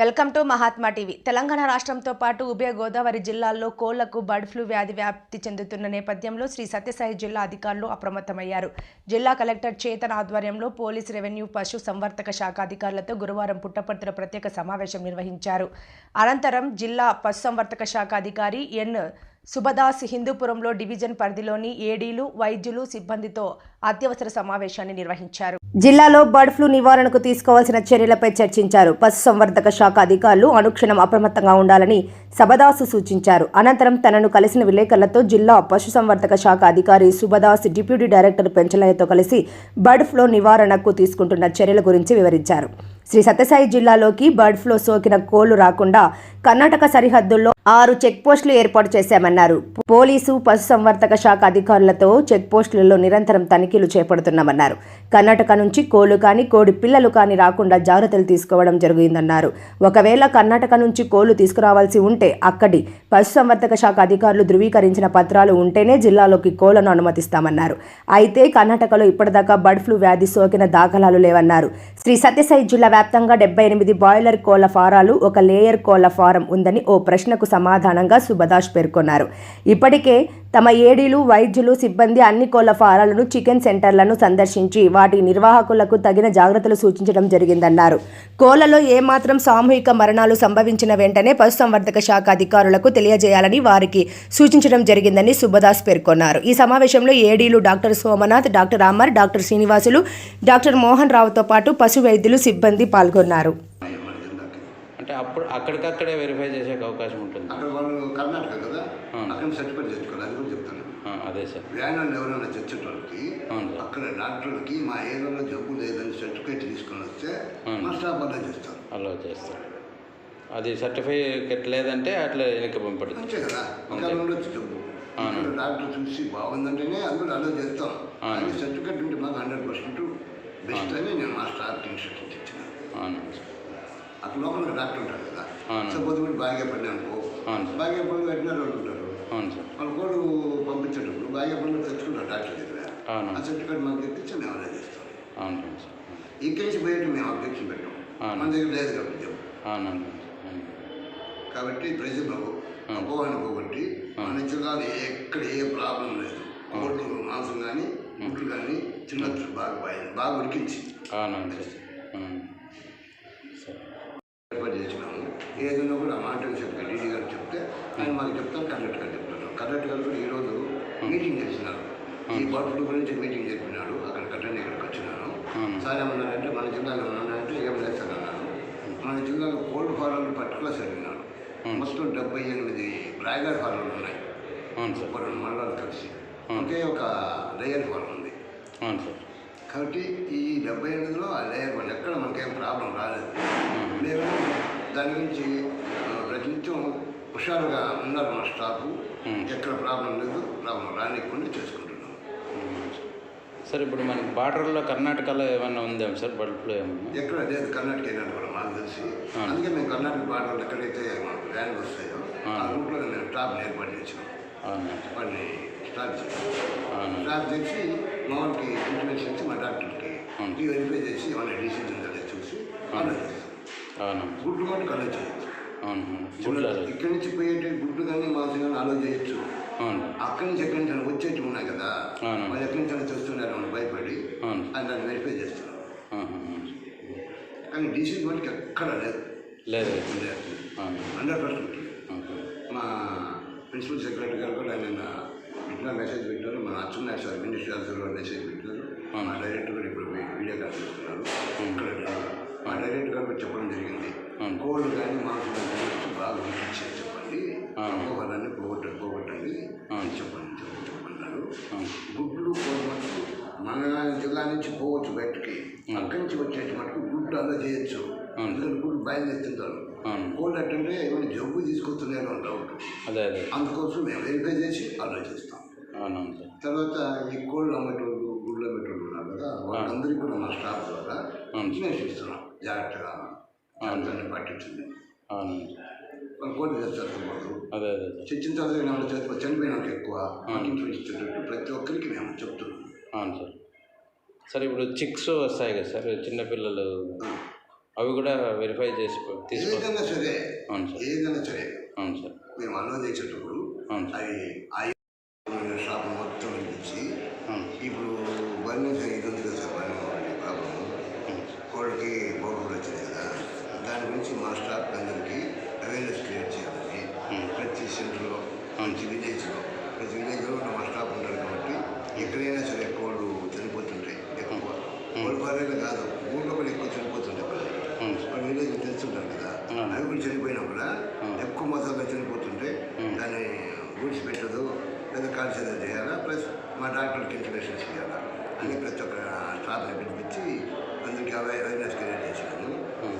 Welcome to Mahatma TV. Telangana రాష్ట్రంతో పాటు ఉభయ గోదావరి జిల్లాల్లో కోళ్ళకు బర్డ్ ఫ్లూ వ్యాధి వ్యాప్తి చెందుతున్న నేపథ్యంలో శ్రీ సత్యసాయి జిల్లా అధికారులు అప్రమత్తమయ్యారు. జిల్లా కలెక్టర్ చేతన్ ఆధ్వర్యంలో పోలీస్ రెవెన్యూ పశు సంవర్ధక శాఖ అధికారులతో గురువారం పుట్టపర్తిలో ప్రత్యేక సమావేశం నిర్వహించారు. అనంతరం జిల్లా పశుసంవర్ధక శాఖ అధికారి ఎన్. సుభదాస్ హిందూపురంలో డివిజన్ పరిధిలోని ఏడీలు వైద్యులు సిబ్బందితో అత్యవసర సమావేశాన్ని నిర్వహించారు. జిల్లాలో బర్డ్ ఫ్లూ నివారణకు తీసుకోవాల్సిన చర్యలపై చర్చించారు. పశుసంవర్ధక శాఖ అధికారులు అనుక్షణం అప్రమత్తంగా ఉండాలని సబదాసు సూచించారు. అనంతరం తనను కలిసిన విలేకరులతో జిల్లా పశుసంవర్ధక శాఖ అధికారి సుభదాస్ డిప్యూటీ డైరెక్టర్ పెంచలయ్యతో కలిసి బర్డ్ ఫ్లూ నివారణకు తీసుకుంటున్న చర్యల గురించి వివరించారు. శ్రీ సత్యసాయి జిల్లాలోకి బర్డ్ ఫ్లూ సోకిన కోళ్ళు రాకుండా కర్ణాటక సరిహద్దుల్లో ఆరు చెక్పోస్టులు ఏర్పాటు చేశామన్నారు. పోలీసు పశుసంవర్ధక శాఖ అధికారులతో చెక్పోస్టులలో నిరంతరం తనిఖీలు చేపడుతున్నామన్నారు. కర్ణాటక నుంచి కోళ్ళు కానీ కోడి పిల్లలు కానీ రాకుండా జాగ్రత్తలు తీసుకోవడం జరిగిందన్నారు. ఒకవేళ కర్ణాటక నుంచి కోళ్ళు తీసుకురావాల్సి ఉంటే అక్కడి పశుసంవర్ధక శాఖ అధికారులు ధృవీకరించిన పత్రాలు ఉంటేనే జిల్లాలోకి కోళ్ళను అనుమతిస్తామన్నారు. అయితే కర్ణాటకలో ఇప్పటిదాకా బర్డ్ ఫ్లూ వ్యాధి సోకిన దాఖలాలు లేవన్నారు. శ్రీ సత్యసాయి జిల్లా వ్యాప్తంగా డెబ్బై ఎనిమిది బాయిలర్ కోళ్ళ ఫారాలు ఒక లేయర్ కోళ్ళ ఫారం ఉందని ఓ ప్రశ్నకు సమాధానంగా సుభదాష్ పేర్కొన్నారు. ఇప్పటికే తమ ఏడీలు వైద్యులు సిబ్బంది అన్ని కోళ్ళ ఫారాలను చికెన్ సెంటర్లను సందర్శించి వాటి నిర్వాహకులకు తగిన జాగ్రత్తలు సూచించడం జరిగిందన్నారు. కోళ్ళలో ఏమాత్రం సామూహిక మరణాలు సంభవించిన వెంటనే పశుసంవర్ధక శాఖ అధికారులకు తెలియజేయాలని వారికి సూచించడం జరిగిందని సుబ్బదాస్ పేర్కొన్నారు. ఈ సమావేశంలో ఏడీలు doctor Somnath doctor Amar doctor Srinivasulu doctor Mohan రావుతో పాటు పశు వైద్యులు సిబ్బంది పాల్గొన్నారు. అంటే అప్పుడు అక్కడికక్కడే వెరిఫై చేసే అవకాశం ఉంటుంది. అక్కడ వాళ్ళు కర్ణాటక కదా. అక్కడ సర్టిఫికేట్ తెచ్చుకోవాలి అది కూడా చెప్తాను. అదే సార్. వ్యాన్ ఎవరైనా తెచ్చేటోళ్ళకి అవును సార్. అక్కడ డాక్టర్లకి మా ఏరియాలో జబ్బు లేదని సర్టిఫికేట్ తీసుకొని వస్తే. మా స్టాఫ్ అలా చేస్తారు. అలా చేస్తారు. అది సర్టిఫికేట్ లేదంటే అట్లా వెనక్కి పంపడుతుంది అంతే కదా. ఉండొచ్చు జబ్బు. డాక్టర్ చూసి బాగుందంటేనే అందరూ అలా చేస్తాం. అది సర్టిఫికేట్ ఉంటే మాకు హండ్రెడ్ పర్సెంట్ బెస్ట్ అని నేను మా స్టాఫ్కి ఇన్స్ట్రక్షన్ ఇచ్చిన. అవును అక్కడ లోపల డాక్టర్ ఉంటారు కదా. కూడా బాగా పడినా అనుకో అవును. సార్ బాగా పడి వెంటనే వాళ్ళు ఉంటారు అవును సార్. వాళ్ళ కోడు పంపించేటప్పుడు బాగా పనులు తెచ్చుకుంటారు డాక్టర్ దగ్గర. ఆ సర్టిఫికేట్ మాకు తెప్పించి మేము అలా చేస్తాం. అవును సార్. ఇక్కడి నుంచి పోయేట్టు మేము అబ్జెక్షన్ పెట్టాం. మన దగ్గర లేదు కాబట్టి కాబట్టి ప్రజలు అపోహను పోగొట్టి మన జిల్లాలో ఎక్కడ ఏ ప్రాబ్లం లేదు. కోళ్ళు మాంసం కానీ గుడ్లు కానీ చిన్న బాగా బాగా బాగా ఉడికించి. ఏదైనా కూడా మాట చెప్పి డీడీ గారు చెప్తే ఆయన మాకు గారు చెప్తారు. కలెక్టర్ గారు కూడా ఈరోజు మీటింగ్ చేసినారు ఈ బర్డ్ గురించి మీటింగ్ చెప్పినాడు. అక్కడ కట్టండి ఇక్కడికి వచ్చినాను. సార్ ఏమన్నారంటే మన జిల్లాలో ఏమన్నారంటే ఏం లేదు సార్ అన్నాను మన జిల్లాలో కోల్డ్ ఫారాలు పర్టికులర్ చదివినాడు అవును. మొత్తం డెబ్బై ఎనిమిది బ్రాయిలర్ ఫారాలు ఉన్నాయి. ఒక రెండు మండలాలు కలిసి. ఒకే ఒక లేయర్ ఫారం ఉంది. కాబట్టి ఈ డెబ్బై ఎనిమిదిలో ఆ లేయర్ ఫారం ఎక్కడ మనకేం ప్రాబ్లం రాలేదు. అవును. దాని గురించి ప్రతినిత్యం హుషారుగా ఉన్నారు మా స్టాఫ్. ఎక్కడ ప్రాబ్లం లేదు ప్రాబ్లం రానికుండా చేసుకుంటున్నాం సార్. ఇప్పుడు మనకి బార్డర్లో కర్ణాటకలో ఏమైనా ఉందా సార్ బర్డ్ ఫ్లూ ఏమన్నా ఎక్కడ లేదు కర్ణాటక అయినట్టు కూడా మాకు తెలిసి. అందుకే మేము కర్ణాటక బార్డర్లు ఎక్కడైతే మనకు వ్యాన్లు వస్తాయో ఆ. రూట్లో మేము స్టాఫ్ని ఏర్పాటు చేసినాం అవును వాడిని స్టార్ట్ చేసాం స్టార్ట్ చేసి మా వాళ్ళకి ఇన్ఫర్మేషన్ ఇచ్చి మా డాక్టర్కి. ఈ వెరిఫై చేసి ఏమైనా డిసీజ్ ఉందో లేదో చూసి అలా చేస్తాం అవును. గుడ్లు మటుకు అలా చేయొచ్చు. అవును అలా ఇక్కడి నుంచి పోయేటి గుడ్లు కానీ మాంసం కానీ అలో చేయొచ్చు. అక్కడి నుంచి ఎక్కడి నుంచి వచ్చేటి ఉన్నాయి కదా. వాళ్ళు ఎక్కడి నుంచి చూస్తున్నారు అని భయపడి అని దాన్ని వెరిఫై చేస్తున్నారు. కానీ డిసీజ్ మటుకు ఎక్కడ లేదు. లేదు. Hundred percent. మా ప్రిన్సిపల్ సెక్రటరీ గారు కూడా నిన్న ఇట్లా మెసేజ్ పెట్టారు. మన అచ్చున్నాయి సార్ మినిస్టర్ గారు మెసేజ్ పెట్టారు. కోళ్ళు కానీ మాంసం కానీ బాగా ఉడికించి చెప్పండి. అవును. అపోహలన్నీ పోగొట్టండి. చెప్పండి చెప్పండి చెప్పన్నారు గుడ్లు మటుకు మన జిల్లా నుంచి పోవచ్చు బయటకి. అక్కడి నుంచి వచ్చేటి మటుకు గుడ్లు అలా చేయొచ్చు. ఎందుకంటే గుడ్లు బయలుదేరుతుంటారు కోళ్ళు అంటే ఏమైనా జబ్బు తీసుకొస్తున్నారో అని డౌట్ అదే అదే. అందుకోసం మేము వెరిఫై చేసి ఆలోచిస్తాం. తర్వాత ఈ కోళ్ళు అమ్మేటోళ్ళు గుడ్లు అమ్మేటోళ్ళు ఉన్నారు కదా వాళ్ళందరికీ కూడా మా స్టాఫ్ ద్వారా ఇస్తున్నాం జాగ్రత్తగా జాగ్రత్తగా పట్టించింది. కోళ్ళు చేస్తారు అదే అదే చచ్చిన తర్వాత ఏమైనా చేతి చనిపోయినాక ఎక్కువ. ఇచ్చేటట్టు ప్రతి ఒక్కరికి మేము చెప్తున్నాం. అవును సార్. సార్ ఇప్పుడు చిక్స్ వస్తాయి కదా సార్ చిన్నపిల్లలు అవి కూడా వెరిఫై చేసి తీసుకో ఏదైనా సరే అవును సార్. ఏదైనా సరే అవును సార్. మేము అన్నం చేసేటప్పుడు అవును సార్ అవి ఆ షాప్ మొత్తం ఇచ్చి అవును ఇప్పుడు బన్నీ ఇది ఉంది కదా సార్ బన్నీ ప్రాబ్లం కోళ్ళకి పౌడర్ వచ్చింది కదా దాని గురించి మా స్టాఫ్ అందరికీ అవేర్నెస్ క్రియేట్ చేయాలని ప్రతి సెంటర్లో ప్రతి విలేజ్లో ప్రతి విలేజ్లో మా స్టాఫ్ ఉంటారు కాబట్టి ఎక్కడైనా సరే కోళ్ళు చనిపోతుంటాయి ఎక్కువ కోళ్ళ బారైనా కాదు ఊళ్ళో కూడా ఎక్కువ చనిపోతుంటాయి వాళ్ళు అవును సార్ మన విలేజ్ తెలుస్తుంటారు కదా అవి కూడా చనిపోయినా కూడా ఎక్కువ మొత్తంలో చనిపోతుంటే దాన్ని గుడ్స్ పెట్టదు లేదా కాన్సిడర్ చేయాలా? ప్లస్ మా డాక్టర్కి ఇంటిమేషన్స్ చేయాలా? అని ప్రతి ఒక్క స్టాఫ్ని పిలిపించి అందరికీ అవే అవేర్నెస్ క్రియేట్ చేసినాము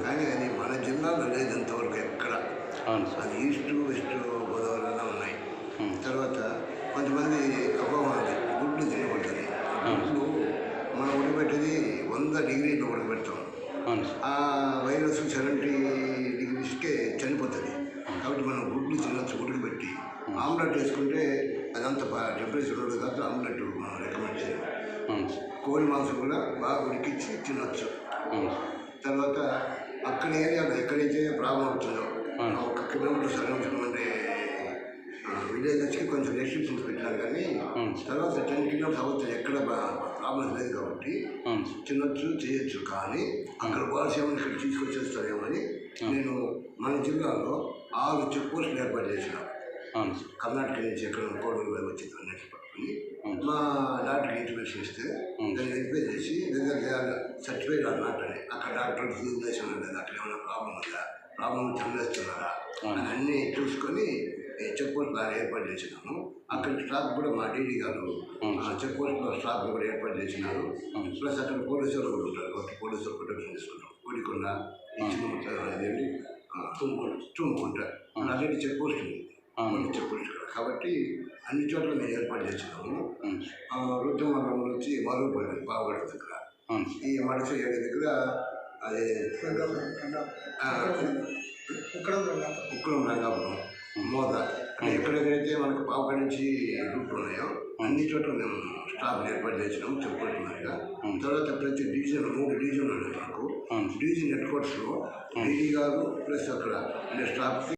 కానీ అది మన జిల్లాలో లేదు ఇంతవరకు ఎక్కడ. అది ఈస్ట్ వెస్ట్ గోదావరిలో ఉన్నాయి. తర్వాత కొంతమంది అపోహ గుడ్లు తినకూడదని. గుడ్లు మనం ఉడకబెట్టేది వంద డిగ్రీలో ఉడకబెడతాం. సార్. ఆ వైరస్ సెవెంటీ ఆమ్లెట్ వేసుకుంటే అదంతా టెంపరేచర్ ఉండదు కాబట్టి ఆమ్లెట్ రికమెండ్ చేయం అవును సార్ కోడి మాంసం కూడా బాగా ఉడికించి తినచ్చు. సార్ తర్వాత అక్కడ ఏరియాలో ఎక్కడైతే ప్రాబ్లం అవుతుందో అవును. ఒక కిలోమీటర్ సరౌండింగ్ ఉండే విలేజెస్కి కొంచెం రెస్ట్రిక్షన్స్ పెట్టారు కానీ అవును. తర్వాత టెన్ కిలోమీటర్స్ అవుతుంది. ఎక్కడ ప్రాబ్లం లేదు కాబట్టి తినొచ్చు చేయొచ్చు. కానీ అక్కడ బాల్స్ ఏమైనా ఇక్కడ తీసుకొచ్చేస్తారేమో అని నేను మన జిల్లాలో ఆరు చెక్ పోస్టులు ఏర్పాటు చేసిన. కర్ణాటక నుంచి ఎక్కడ కోడి వచ్చింది అన్నట్టు పట్టుకుని. మా డాక్టర్కి ఇంటిమేషన్ ఇస్తే. దాన్ని వెరిఫై చేసి దగ్గర సర్టిఫైడ్ అన్నట్టు అని. అక్కడ డాక్టర్ ఉద్దేశం లేదు. అక్కడ ఏమైనా ప్రాబ్లం ఉందా? ప్రాబ్లం. అని అన్నీ చూసుకొని చెక్ పోస్ట్ ఏర్పాటు చేసినాము. అక్కడ స్టాఫ్ కూడా మా డీడీ గారు చెక్ పోస్ట్లో స్టాఫ్ కూడా ఏర్పాటు చేసినారు. ప్లస్ అక్కడ పోలీసులు కూడా ఉంటారు. కాబట్టి పోలీసులు ప్రొటెక్షన్ తీసుకుంటాం కోడికొండ ఇచ్చిన అదేంటి తుమ్ముకుంట అలాంటి చెక్ పోస్ట్ ఉంది. కూడా కాబట్టి అన్ని చోట్ల మేము ఏర్పాటు చేసినాము. ఆ, రుద్రమండలం నుంచి మరుగుపల్లి బావగడ దగ్గర. ఈ మడస ఏడు దగ్గర అది ఉక్కడం రంగాపురం. మోద. ఎక్కడెక్కడైతే మనకు పావుక నుంచి రూట్ ఉన్నాయో అన్ని చోట్ల మేము స్టాఫ్ ఏర్పాటు చేసినాము చెప్పుకుంటున్నారుగా. తర్వాత ప్రతి డివిజన్ మూడు డివిజన్లు ఉన్నాయి మాకు. డివిజన్ హెడ్ క్వార్టర్స్లో డీడీ గారు ప్లస్ అక్కడ స్టాఫ్కి